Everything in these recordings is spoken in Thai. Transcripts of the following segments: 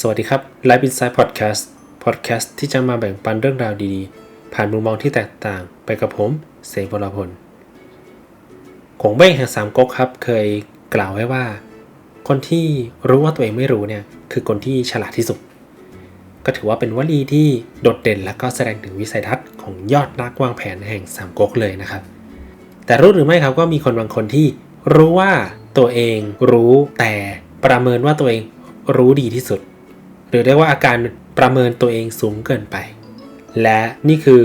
สวัสดีครับ Life Inside Podcast Podcast ที่จะมาแบ่งปันเรื่องราวดีๆ ผ่านมุมมองที่แตกต่างไปกับผมเสกวรพลขงเบ้งแห่งสามก๊กครับ เคยกล่าวไว้ว่า คนที่รู้ว่าตัวเองไม่รู้เนี่ยคือคนที่ฉลาดที่สุด ก็ถือว่าเป็นวลีที่โดดเด่นและก็แสดงถึงวิสัยทัศน์ของยอดนักวางแผนแห่งสามก๊กเลยนะครับ แต่รู้หรือไม่ครับก็มีคนบางคนที่รู้ว่าตัวเองรู้แต่ประเมินว่าตัวเองรู้ดีที่สุด รือเรียกว่าอาการประเมินตัวเองสูงเกินไป และนี่คือ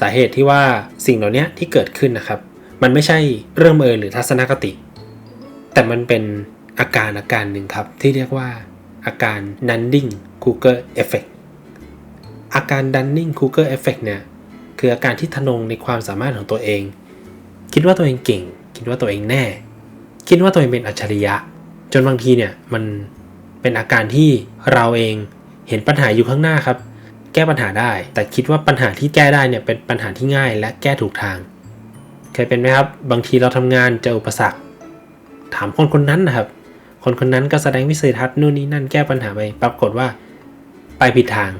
สาเหตุที่ว่าสิ่งเหล่านี้ที่เกิดขึ้นนะครับ มันไม่ใช่เรื่องเอิญหรือทัศนคติ แต่มันเป็นอาการอาการหนึ่งครับ ที่เรียกว่าอาการ Dunning Kruger Effect อาการ Dunning Kruger Effect เนี่ยคืออาการที่ทะนงในความสามารถของตัวเอง คิดว่าตัวเองเก่ง คิดว่าตัวเองแน่ คิดว่าตัวเองเป็นอัจฉริยะ จนบางทีเนี่ยมัน เป็นอาการที่เราเองเห็นปัญหาอยู่ข้างหน้าครับ แก้ปัญหาได้ แต่คิดว่าปัญหาที่แก้ได้เนี่ยเป็นปัญหาที่ง่ายและแก้ถูกทาง เคยเป็นไหมครับ บางทีเราทำงานเจออุปสรรค ถามคนคนนั้นนะครับ คนคนนั้นก็แสดงวิสัยทัศน์นู่นนี่นั่นแก้ปัญหาไป ปรากฏว่าไปผิดทาง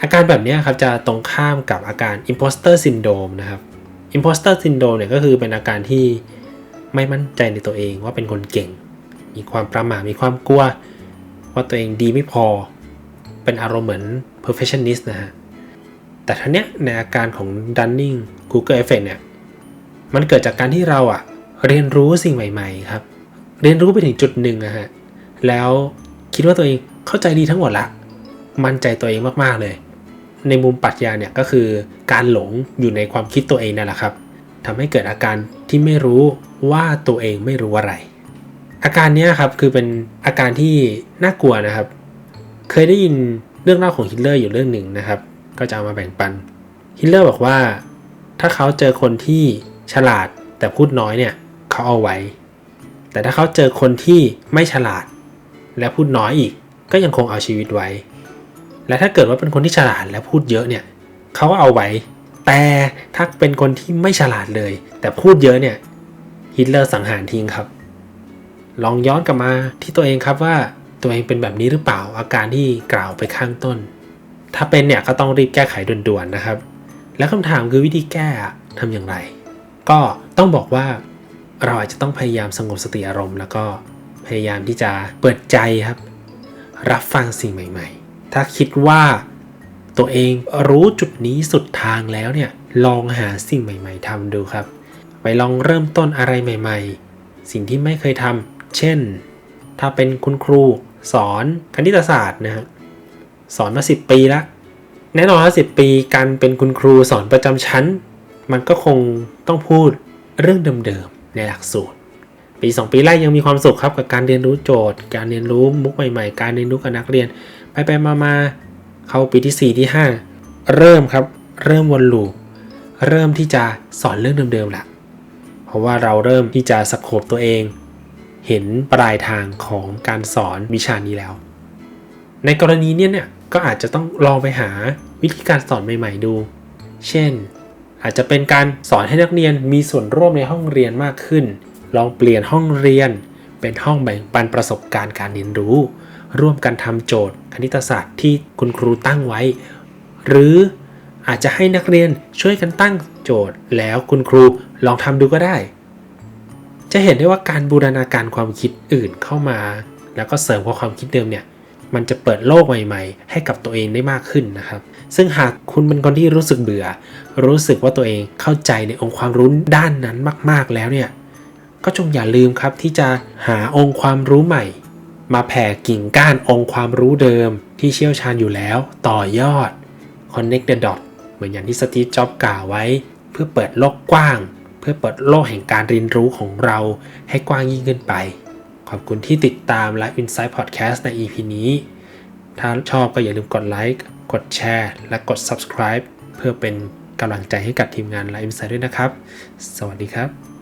อาการแบบนี้ครับจะตรงข้ามกับอาการ imposter syndrome นะครับ imposter syndrome เนี่ยก็คือเป็นอาการที่ไม่มั่นใจในตัวเองว่าเป็นคนเก่ง มีความประหม่ามีความกลัว ว่าตัวเองดีไม่พอ เป็นอารมณ์เหมือน perfectionist นะฮะ แต่ทั้งเนี้ยในอาการของ Dunning Kruger effect เนี่ย มันเกิดจากการที่เราอะเรียนรู้สิ่งใหม่ ๆ ครับ เรียนรู้ไปถึงจุดหนึ่งนะฮะ แล้วคิดว่าตัวเองเข้าใจดีทั้งหมดละ มั่นใจตัวเองมากๆเลย ในมุมปรัชญาเนี่ยก็คือการหลงอยู่ในความคิดตัวเองนั่นแหละครับทำให้เกิดอาการที่ไม่รู้ว่าตัวเองไม่รู้อะไร อาการนี้ครับคือเป็นอาการที่น่ากลัวนะครับ เคยได้ยินเรื่องเล่าของฮิตเลอร์อยู่เรื่องหนึ่งนะครับ ก็จะเอามาแบ่งปันฮิตเลอร์บอกว่า ถ้าเขาเจอคนที่ฉลาดแต่พูดน้อยเนี่ยเขาเอาไว้ แต่ถ้าเขาเจอคนที่ไม่ฉลาด และพูดน้อยอีก ก็ยังคงเอาชีวิตไว้ และถ้าเกิดว่าเป็นคนที่ฉลาดและพูดเยอะเนี่ยเขาก็เอาไว้ แต่ถ้าเป็นคนที่ไม่ฉลาดเลย แต่พูดเยอะเนี่ยฮิตเลอร์สังหารทิ้งครับ ลองย้อนกลับมาที่ตัวเองครับว่าตัวเองเป็นแบบนี้หรือเปล่าอาการที่กล่าวไปข้างต้น ถ้าเป็นเนี่ยก็ต้องรีบแก้ไขด่วนๆนะครับ แล้วคำถามคือวิธีแก้ทำอย่างไร ก็ต้องบอกว่าเราอาจจะต้องพยายามสงบสติอารมณ์ แล้วก็พยายามที่จะเปิดใจครับ รับฟังสิ่งใหม่ ๆ ถ้าคิดว่าตัวเองรู้จุดนี้สุดทางแล้วเนี่ยลองหาสิ่งใหม่ ๆทำดูครับ ไปลองเริ่มต้นอะไรใหม่ ๆ สิ่งที่ไม่เคยทำ เช่น ถ้าเป็นคุณครูสอนคณิตศาสตร์นะฮะสอนมา 10 ปีแล้วแน่นอนว่าสิปีการเป็นคุณครูสอนประจำชั้น มันก็คงต้องพูดเรื่องเดิมๆในหลักสูตร ปี 2 ปีแรกยังมีความสุขครับกับการเรียนรู้โจทย์ การเรียนรู้มุกใหม่ๆ การเรียนรู้กับนักเรียน ไปไปมามาเข้าปีที่ 4 ที่ 5 เริ่มครับเริ่มวนลูปเริ่มที่จะสอนเรื่องเดิมๆละเพราะว่าเราเริ่มที่จะสโคบตัวเอง เห็นปลายทางของการสอนวิชานี้แล้ว ในกรณีเนี้ยเนี่ยก็อาจจะต้องลองไปหาวิธีการสอนใหม่ๆดู เช่น อาจจะเป็นการสอนให้นักเรียนมีส่วนร่วมในห้องเรียนมากขึ้น ลองเปลี่ยนห้องเรียน เป็นห้องแบ่งปันประสบการณ์การเรียนรู้ ร่วมกันทำโจทย์คณิตศาสตร์ที่คุณครูตั้งไว้ หรืออาจจะให้นักเรียนช่วยกันตั้งโจทย์ แล้วคุณครูลองทำดูก็ได้ จะเห็นได้ว่าการบูรณาการความคิดอื่นเข้ามา แล้วก็เสริมกับความคิดเดิมเนี่ยมันจะเปิดโลกใหม่ ๆ ให้กับตัวเองได้มากขึ้นนะครับ ซึ่งหากคุณเป็นคนที่รู้สึกเบื่อ รู้สึกว่าตัวเองเข้าใจในองค์ความรู้ด้านนั้นมาก ๆ แล้วเนี่ย ก็จงอย่าลืมครับที่จะหาองค์ความรู้ใหม่ มาแผ่กิ่งก้านองค์ความรู้เดิมที่เชี่ยวชาญอยู่แล้ว ต่อยอด connect the dot เหมือนอย่างที่สตีฟจ็อบส์กล่าวไว้ เพื่อเปิดโลกกว้าง เพื่อเปิดโลกแห่งการเรียนรู้ของเราให้กว้างยิ่งขึ้นไป ขอบคุณที่ติดตาม Life Insight Podcast ใน EP นี้ ถ้าชอบก็อย่าลืมกดไลค์กดแชร์ และกด subscribe เพื่อเป็นกำลังใจให้กับทีมงาน Life Insight ด้วยนะครับ สวัสดีครับ